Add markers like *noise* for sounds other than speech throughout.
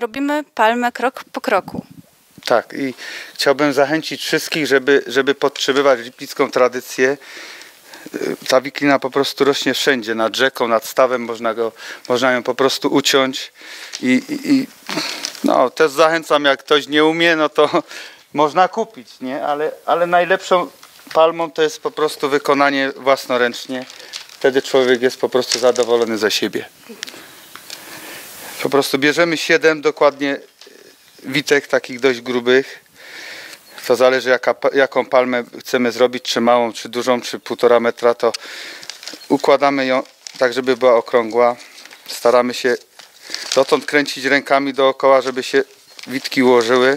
Robimy palmę krok po kroku. Tak, i chciałbym zachęcić wszystkich, żeby, żeby podtrzymywać lipnicką tradycję. Y, Ta wiklina po prostu rośnie wszędzie, nad rzeką, nad stawem, można, go, można ją po prostu uciąć. I, i, i no, też zachęcam, jak ktoś nie umie, no to *laughs* można kupić, nie? Ale, ale najlepszą palmą to jest po prostu wykonanie własnoręcznie. Wtedy człowiek jest po prostu zadowolony ze siebie. Po prostu bierzemy 7 dokładnie witek takich dość grubych. To zależy jaka, jaką palmę chcemy zrobić, czy małą, czy dużą, czy półtora metra, to układamy ją tak, żeby była okrągła. Staramy się dotąd kręcić rękami dookoła, żeby się witki ułożyły.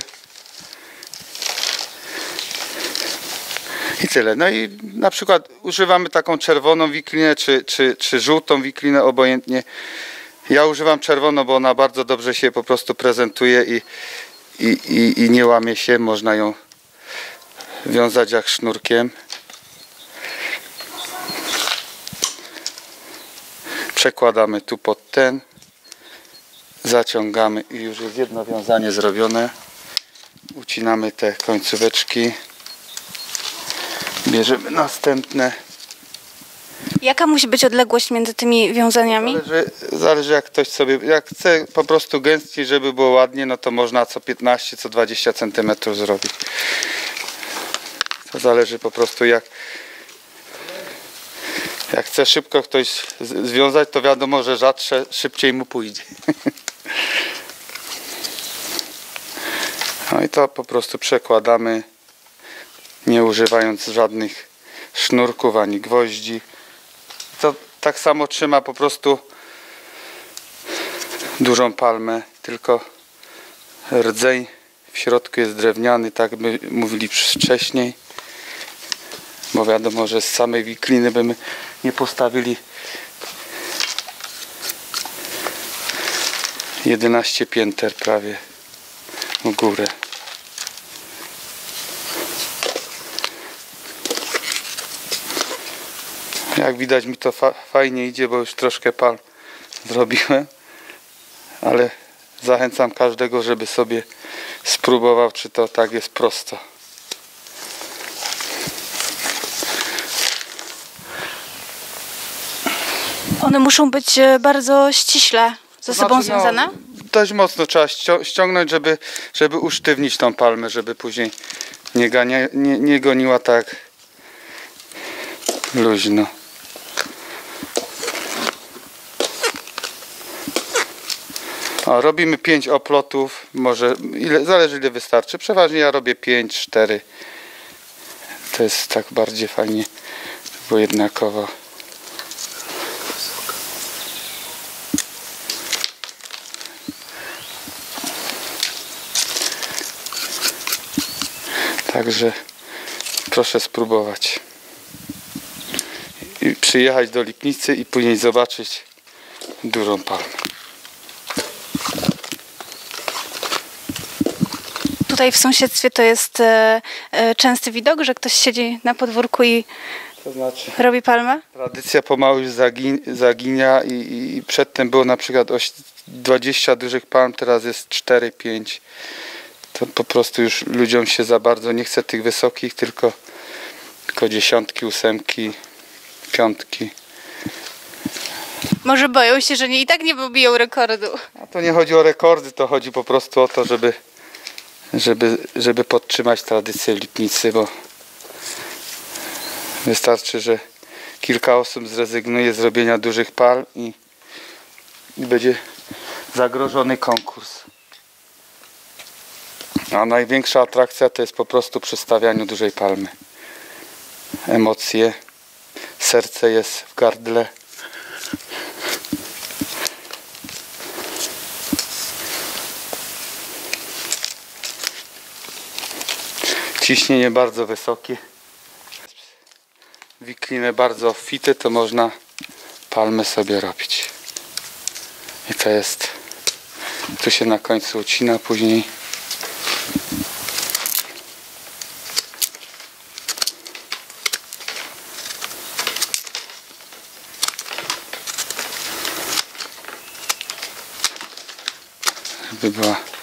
I tyle. No i na przykład używamy taką czerwoną wiklinę, czy, czy, czy żółtą wiklinę, obojętnie. Ja używam czerwoną, bo ona bardzo dobrze się po prostu prezentuje i, i, i, i nie łamie się. Można ją wiązać jak sznurkiem. Przekładamy tu pod ten. Zaciągamy i już jest jedno wiązanie zrobione. Ucinamy te końcóweczki. Bierzemy następne. Jaka musi być odległość między tymi wiązaniami? Zależy, zależy jak ktoś sobie, jak chce po prostu gęściej, żeby było ładnie, no to można co 15, co 20 cm zrobić. To zależy po prostu jak jak chce szybko ktoś związać, to wiadomo, że rzadsze szybciej mu pójdzie. No i to po prostu przekładamy, nie używając żadnych sznurków ani gwoździ. Tak samo trzyma po prostu dużą palmę, tylko rdzeń w środku jest drewniany, tak by mówili wcześniej. Bo wiadomo, że z samej wikliny byśmy nie postawili 11 pięter prawie w górę. Jak widać mi to fa- fajnie idzie, bo już troszkę palm zrobiłem. Ale zachęcam każdego, żeby sobie spróbował, czy to tak jest prosto. One muszą być e, bardzo ściśle ze sobą Znaczy, związane? No, dość mocno trzeba ściągnąć, żeby, żeby usztywnić tą palmę, żeby później nie, gania, nie, nie goniła tak luźno. O, robimy 5 oplotów, może ile, zależy ile wystarczy. Przeważnie ja robię 5, 4. To jest tak bardziej fajnie, bo jednakowo. Także proszę spróbować. I przyjechać do Lipnicy i później zobaczyć dużą palmę. Tutaj w sąsiedztwie to jest e, e, częsty widok, że ktoś siedzi na podwórku i To znaczy robi palmę? tradycja pomału już zagin, zaginia i, i, i przedtem było na przykład oś- 20 dużych palm, teraz jest 4-5. To po prostu już ludziom się za bardzo nie chce tych wysokich, tylko, tylko dziesiątki, ósemki, piątki. Może boją się, że nie, i tak nie pobiją rekordu. A to nie chodzi o rekordy, to chodzi po prostu o to, żeby, żeby, żeby podtrzymać tradycję Lipnicy, bo wystarczy, że kilka osób zrezygnuje z robienia dużych pal i, i będzie zagrożony konkurs. A największa atrakcja to jest po prostu przy stawianiu dużej palmy. Emocje, serce jest w gardle. Ciśnienie bardzo wysokie. Wiklinę bardzo obfite, to można palmy sobie robić. I to jest, tu się na końcu ucina, później by była.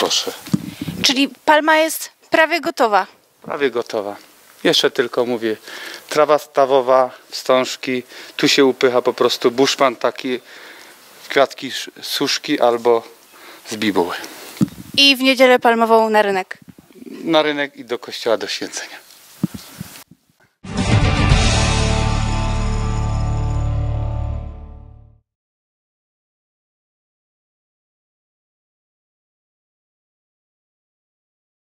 Proszę. Czyli palma jest prawie gotowa. Prawie gotowa. Jeszcze tylko mówię, trawa stawowa, wstążki, tu się upycha po prostu buszpan taki, kwiatki sz- suszki albo z bibuły. I w niedzielę palmową na rynek. Na rynek i do kościoła do święcenia.